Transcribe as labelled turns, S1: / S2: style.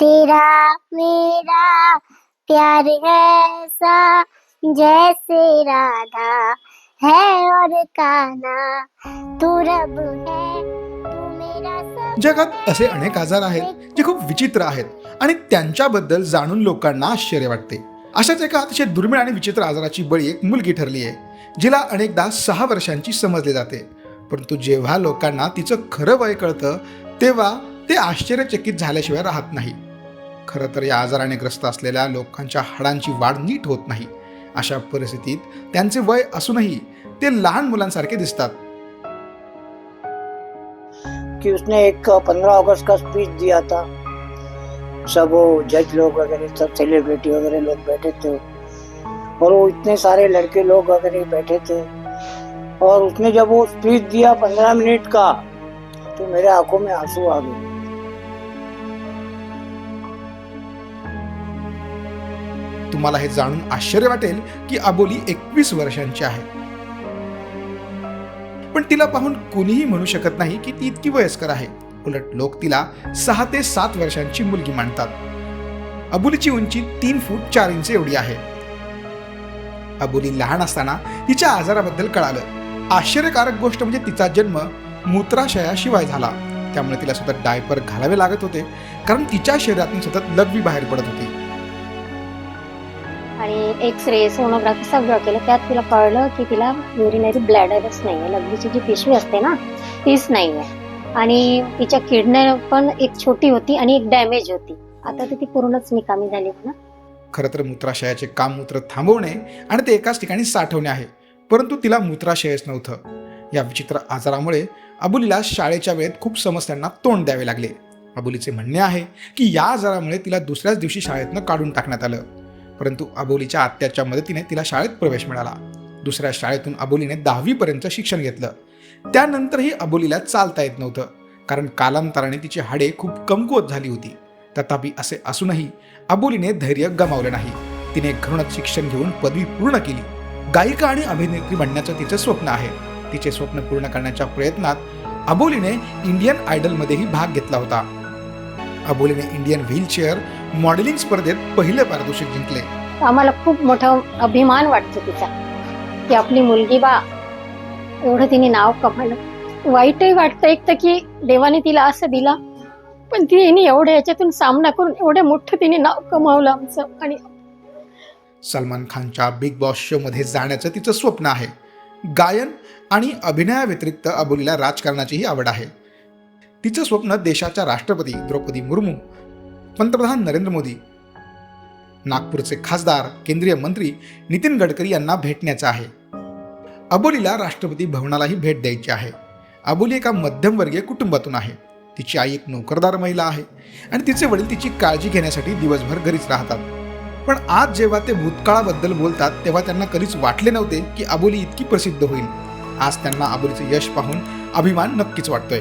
S1: तेरा मेरा प्यार ऐसा जैसे राधा है और काना तू रब है तू मेरा
S2: जगात असे अनेक आजार आहेत जे खूप विचित्र आहेत आणि त्यांच्याबद्दल जाणून लोकांना आश्चर्य वाटते. अशाच एका अतिशय दुर्मिळ आणि विचित्र आजाराची बळी एक मुलगी ठरली आहे जिला अनेकदा सहा वर्षांची समजले जाते. परंतु जेव्हा लोकांना तिचं खरं वय कळतं तेव्हा ते आश्चर्यचकित झाल्याशिवाय राहत नाही. खरं तर या आजाराने ग्रस्त असलेल्या लोकांच्या हाडांची वाढ नीट होत नाही. अशा परिस्थितीत त्यांचे वय असूनही ते लहान मुलांसारखे दिसतात.
S3: कि उसने एक पंद्रह अगस्त का स्पीच दिया था. सब वो जज लोग वगैरह सब सेलिब्रिटी वगैरह लोग बैठे थे। और वो इतने सारे लड़के लोग वगैरह बैठे थे। और उसने जब वो स्पीच दिया पंद्रह मिनट का तो मेरे आंखों में आंसू आ गए।
S2: तुम्हाला हे जाणून आश्चर्य वाटेल की अबोली एकवीस वर्षांची आहे. पण तिला पाहून कुणीही म्हणू शकत नाही की ती इतकी वयस्कर आहे. उलट लोक तिला सहा ते सात वर्षांची मुलगी मानतात. अबोलीची उंची तीन फूट चार इंच एवढी आहे. अबोली लहान असताना तिच्या आजाराबद्दल कळालं. आश्चर्यकारक गोष्ट म्हणजे तिचा जन्म मूत्राशयाशिवाय झाला. त्यामुळे तिला सतत डायपर घालावे लागत होते. कारण तिच्या शरीरातून सतत लघवी बाहेर पडत होती.
S4: आणि एक्स रे सोनोग्राफी सगळं केलं. त्यात तिला कळलं की तिला युरिनरी ब्लॅडरच नाही आहे लघवीची जी पिशवी असते ना तीच नाही आहे आणि तिच्या किडनी पण एक छोटी होती आणि एक डॅमेज होती. आता तर ती पूर्णच निकामी झाली ना
S2: खरं तर मूत्राशयाचे काम मूत्र थांबवणे आणि ते एकाच ठिकाणी साठवणे आहे. परंतु तिला मूत्राशयच नव्हतं. या विचित्र आजारामुळे अबुलीला शाळेच्या वेळेत खूप समस्यांना तोंड द्यावे लागले. अबुलीचे म्हणणे आहे की या आजारामुळे तिला दुसऱ्याच दिवशी शाळेतनं काढून टाकण्यात आलं. परंतु अबोलीच्या आत्याच्या मदतीने तिला शाळेत प्रवेश मिळाला. दुसऱ्या शाळेतून अबोलीने दहावीपर्यंत शिक्षण घेतलं. त्यानंतरही अबोलीला चालता येत नव्हतं. कारण कालांतराने तिची हाडे खूप कमकुवत झाली होती. तथापि असे असूनही अबोलीने धैर्य गमावले नाही. तिने घरूनच शिक्षण घेऊन पदवी पूर्ण केली. गायिका आणि अभिनेत्री बनण्याचं तिचं स्वप्न आहे. तिचे स्वप्न पूर्ण करण्याच्या प्रयत्नात अबोलीने इंडियन आयडलमध्येही भाग घेतला होता. अबोलीने इंडियन व्हीलचेअर मॉडेलिंग स्पर्धेत पहिले पारितोषिक जिंकले.
S4: आम्हाला खूप मोठा अभिमान वाटतो तिचा. की आपली मुलगी बा एवढं तिने नाव कमावलं. वाईटही वाटतं एक तर की देवाने तिला असं दिला पण तिने एवढ्या याच्यातून सामना करून एवढं मोठं तिने नाव कमावलं आमचं. आणि
S2: सलमान खानच्या बिग बॉस शो मध्ये जाण्याचं तिचं स्वप्न आहे. गायन आणि अभिनयाव्यतिरिक्त अबोलीला राजकारणाचीही आवड आहे. तिचं स्वप्न देशाच्या राष्ट्रपती द्रौपदी मुर्मू पंतप्रधान नरेंद्र मोदी नागपूरचे खासदार केंद्रीय मंत्री नितीन गडकरी यांना भेटण्याचं आहे. अबोलीला राष्ट्रपती भवनालाही भेट द्यायची आहे. अबोली एका मध्यमवर्गीय कुटुंबातून आहे. तिची आई एक नोकरदार महिला आहे आणि तिचे वडील तिची काळजी घेण्यासाठी दिवसभर घरीच राहतात. पण आज जेव्हा ते भूतकाळाबद्दल बोलतात तेव्हा त्यांना कधीच वाटले नव्हते की अबोली इतकी प्रसिद्ध होईल. आज त्यांना अबोलीचं यश पाहून अभिमान नक्कीच वाटतोय.